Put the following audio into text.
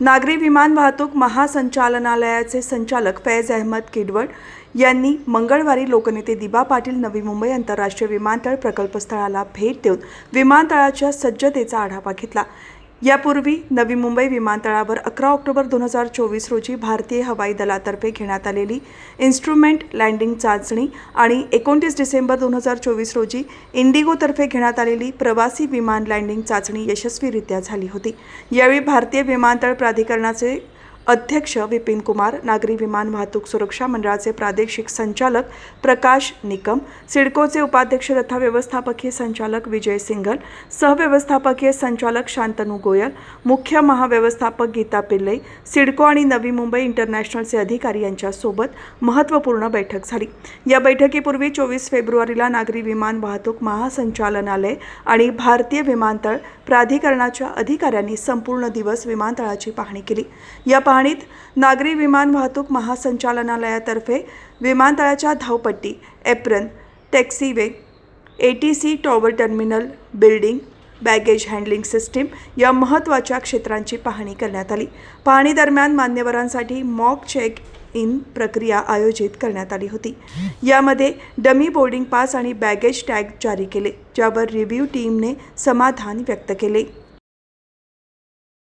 नागरी विमान वाहतूक महासंचालनालयाचे संचालक फैज अहमद किडवड यांनी मंगळवारी लोकनेते दिबा पाटील नवी मुंबई आंतरराष्ट्रीय विमानतळ प्रकल्पस्थळाला भेट देऊन विमानतळाच्या सज्जतेचा आढावा घेतला. यापूर्वी नवी मुंबई विमानतळावर अकरा ऑक्टोबर दोन हजार चोवीस रोजी भारतीय हवाई दलातर्फे घेण्यात आलेली इन्स्ट्रुमेंट लँडिंग चाचणी आणि एकोणतीस डिसेंबर दोन हजार चोवीस रोजी इंडिगोतर्फे घेण्यात आलेली प्रवासी विमान लँडिंग चाचणी यशस्वीरित्या झाली होती. यावेळी भारतीय विमानतळ प्राधिकरणाचे अध्यक्ष विपिन कुमार नागरी विमान वाहतूक सुरक्षा मंडळाचे प्रादेशिक संचालक प्रकाश निकम सिडकोचे उपाध्यक्ष तथा व्यवस्थापकीय संचालक विजय सिंघल सहव्यवस्थापकीय संचालक शांतनू गोयल मुख्य महाव्यवस्थापक गीता पिल्ले सिडको आणि नवी मुंबई इंटरनॅशनलचे अधिकारी यांच्यासोबत महत्त्वपूर्ण बैठक झाली. या बैठकीपूर्वी चोवीस फेब्रुवारीला नागरी विमान वाहतूक महासंचालनालय आणि भारतीय विमानतळ प्राधिकरणाच्या अधिकाऱ्यांनी संपूर्ण दिवस विमानतळाची पाहणी केली. या पाहणीत नागरी विमान वाहतूक महासंचालनालयातर्फे विमानतळाच्या धावपट्टी apron taxiway A T C tower terminal building baggage handling system या महत्त्वाच्या क्षेत्रांची पाहणी करण्यात आली. पाहणीदरम्यान मान्यवरांसाठी मॉक चेक इन प्रक्रिया आयोजित करण्यात आली होती. यामध्ये डमी बोर्डिंग पास आणि बॅगेज टॅग जारी केले ज्यावर रिव्ह्यू टीमने समाधान व्यक्त केले.